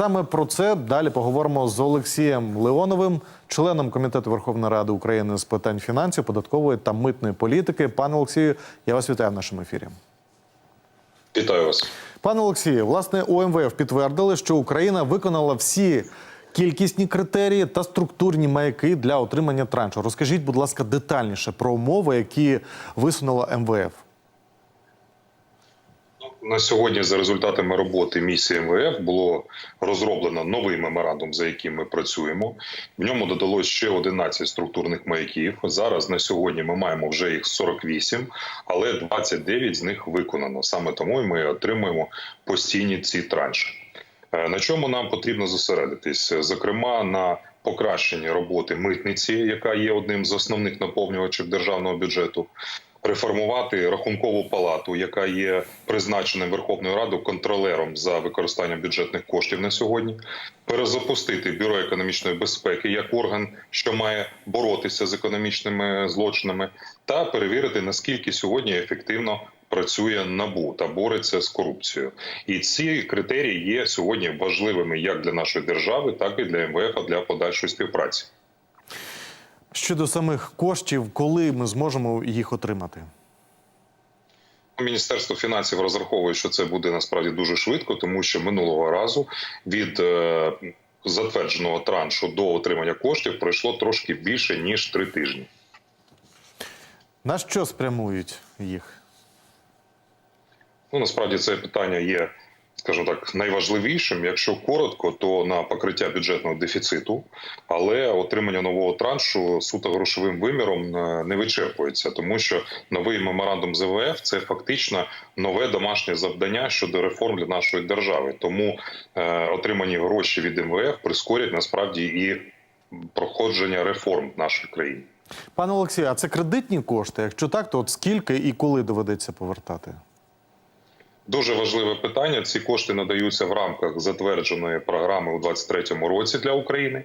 Саме про це далі поговоримо з Олексієм Леоновим, членом комітету Верховної Ради України з питань фінансів, податкової та митної політики. Пане Олексію, я вас вітаю в нашому ефірі. Вітаю вас. Пане Олексію, власне, у МВФ підтвердили, що Україна виконала всі кількісні критерії та структурні маяки для отримання траншу. Розкажіть, будь ласка, детальніше про умови, які висунула МВФ. На сьогодні, за результатами роботи місії МВФ, було розроблено новий меморандум, за яким ми працюємо. В ньому додалось ще 11 структурних маяків. Зараз на сьогодні ми маємо вже їх 48, але 29 з них виконано. Саме тому ми отримуємо постійні ці транші. Е, На чому нам потрібно зосередитись? Зокрема, на покращенні роботи митниці, яка є одним з основних наповнювачів державного бюджету. Реформувати рахункову палату, яка є призначеним Верховною Радою контролером за використанням бюджетних коштів на сьогодні, перезапустити бюро економічної безпеки як орган, що має боротися з економічними злочинами, та перевірити наскільки сьогодні ефективно працює набу та бореться з корупцією. І ці критерії є сьогодні важливими як для нашої держави, так і для МВФ для подальшої співпраці. Щодо самих коштів, коли ми зможемо їх отримати? Міністерство фінансів розраховує, що це буде насправді дуже швидко, тому що минулого разу від е, затвердженого траншу до отримання коштів пройшло трошки більше ніж три тижні. На що спрямують їх? Ну насправді це питання є, скажімо так, найважливішим. Якщо коротко, то на покриття бюджетного дефіциту, але отримання нового траншу суто грошовим виміром е, не вичерпується, тому що новий меморандум з МВФ – це фактично нове домашнє завдання щодо реформ для нашої держави. Тому е, отримані гроші від МВФ прискорять насправді і проходження реформ в нашій країні. Пане Олексію, а це кредитні кошти? Якщо так, то от скільки і коли доведеться повертати? Дуже важливе питання. Ці кошти надаються в рамках затвердженої програми у 2023 році для України.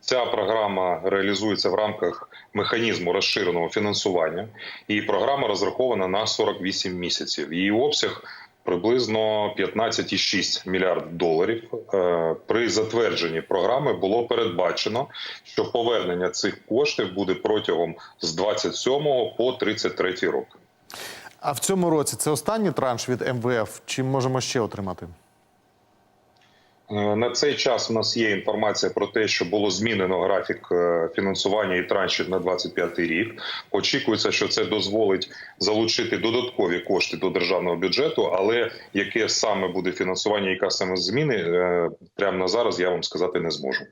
Ця програма реалізується в рамках механізму розширеного фінансування, і програма розрахована на 48 місяців. Її обсяг приблизно 15,6 мільярд доларів. Е, При затвердженні програми було передбачено, що повернення цих коштів буде протягом з 27 по 33 роки. А в цьому році це останній транш від МВФ? Чи можемо ще отримати? Е, На цей час у нас є інформація про те, що було змінено графік е, фінансування і траншів на 25 рік. Очікується, що це дозволить залучити додаткові кошти до державного бюджету, але яке саме буде фінансування, яка саме зміни е, прямо на зараз я вам сказати не зможу.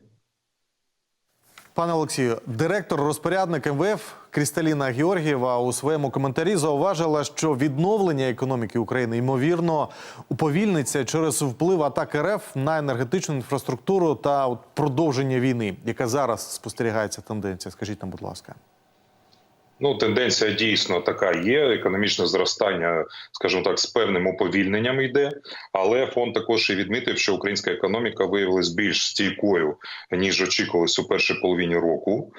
Пане Олексію, директор розпорядник МВФ Крісталіна Георгієва у своєму коментарі зауважила, що відновлення економіки України ймовірно уповільниться через вплив атак РФ на енергетичну інфраструктуру та продовження війни, яка зараз спостерігається тенденція. Скажіть нам, будь ласка. Ну, тенденція дійсно така є. Економічне зростання, скажімо так, з певним уповільненням йде. Але фонд також і відмітив, що українська економіка виявилась більш стійкою ніж очікувалось у першій половині року.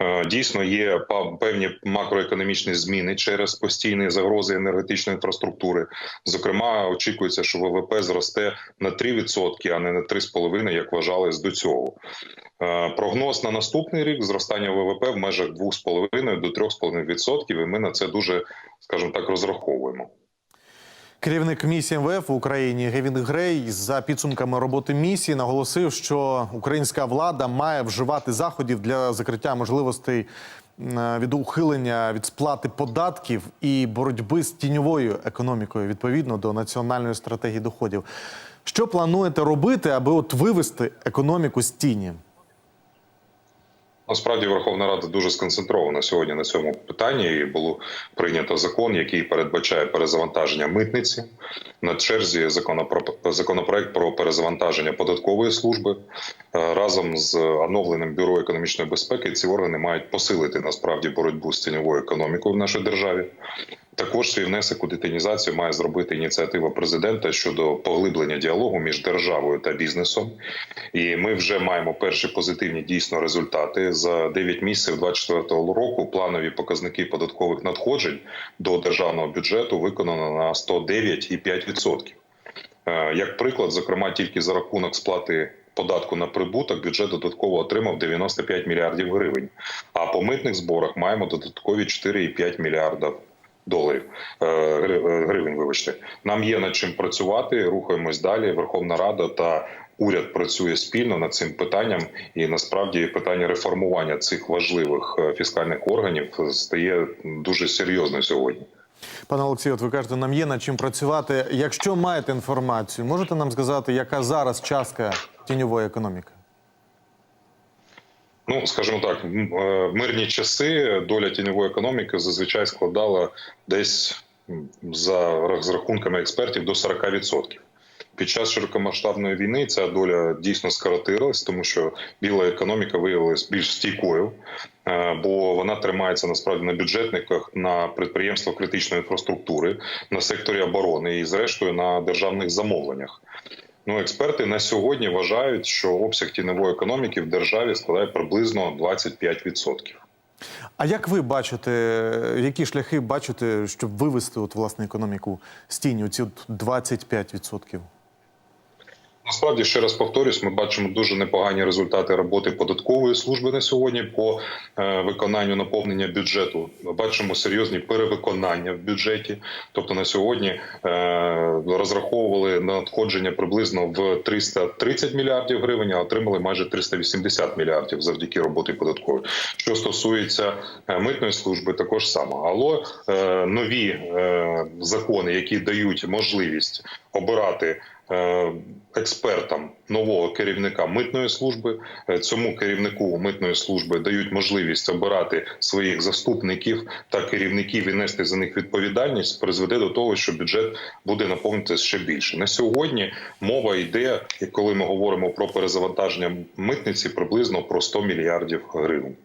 Е, Дійсно, є певні макроекономічні зміни через постійні загрози енергетичної інфраструктури. Зокрема, очікується, що ВВП зросте на 3%, а не на 3,5%, як вважалось до цього. Е, Прогноз на наступний рік зростання ВВП в межах 2,5 до 3,5%, і ми на це дуже, скажімо так, розраховуємо. Керівник місії МВФ в Україні Гевін Грей за підсумками роботи місії наголосив, що українська влада має вживати заходів для закриття можливостей від ухилення від сплати податків і боротьби з тіньовою економікою відповідно до національної стратегії доходів. Що плануєте робити, аби от вивести економіку з тіні? Насправді Верховна Рада дуже сконцентрована сьогодні на цьому питанні. І було прийнято закон, який передбачає перезавантаження митниці. На черзі законопро- законопроект про перезавантаження податкової служби Е, разом з оновленим бюро економічної безпеки. Ці органи мають посилити насправді боротьбу з тіньовою економікою в нашій державі. Також свій внесок у детінізацію має зробити ініціатива президента щодо поглиблення діалогу між державою та бізнесом. І ми вже маємо перші позитивні дійсно результати за 9 місяців 2024 року. Планові показники податкових надходжень до державного бюджету виконано на 109,5%. Е, Як приклад, зокрема, тільки за рахунок сплати податку на прибуток бюджет додатково отримав 95 мільярдів гривень. А по митних зборах маємо додаткові 4,5 мільярда доларів е, е, гривень. Вибачте, нам є над чим працювати. Рухаємось далі. Верховна Рада та уряд працює спільно над цим питанням, і насправді питання реформування цих важливих е, фіскальних органів стає дуже серйозно сьогодні. Пане Олексію, от ви кажете, нам є над чим працювати. Якщо маєте інформацію, можете нам сказати, яка зараз частка тіньової економіки? Ну, скажімо так, е, в мирні часи доля тіньової економіки зазвичай складала десь за розрахунками експертів до 40%. Під час широкомасштабної війни ця доля дійсно скоротилась, тому що біла економіка виявилась більш стійкою, е, бо вона тримається насправді на бюджетниках, на підприємствах критичної інфраструктури, на секторі оборони і, зрештою, на державних замовленнях. Ну, експерти на сьогодні вважають, що обсяг тіньової економіки в державі складає приблизно 25%. А як ви бачите, які шляхи бачите, щоб вивести от, власне економіку з тіні, от 25%? Насправді, ще раз повторюсь, ми бачимо дуже непогані результати роботи податкової служби на сьогодні по е, виконанню наповнення бюджету. Ми бачимо серйозні перевиконання в бюджеті. Тобто на сьогодні е, розраховували надходження приблизно в 330 мільярдів гривень, а отримали майже 380 мільярдів завдяки роботі податкової. Що стосується е, митної служби, також само. Але нові закони, які дають можливість обирати експертам нового керівника митної служби. Е, Цьому керівнику митної служби дають можливість обирати своїх заступників та керівників і нести за них відповідальність. Призведе до того, що бюджет буде наповнитися ще більше. На сьогодні мова йде, коли ми говоримо про перезавантаження митниці, приблизно про 100 мільярдів гривень.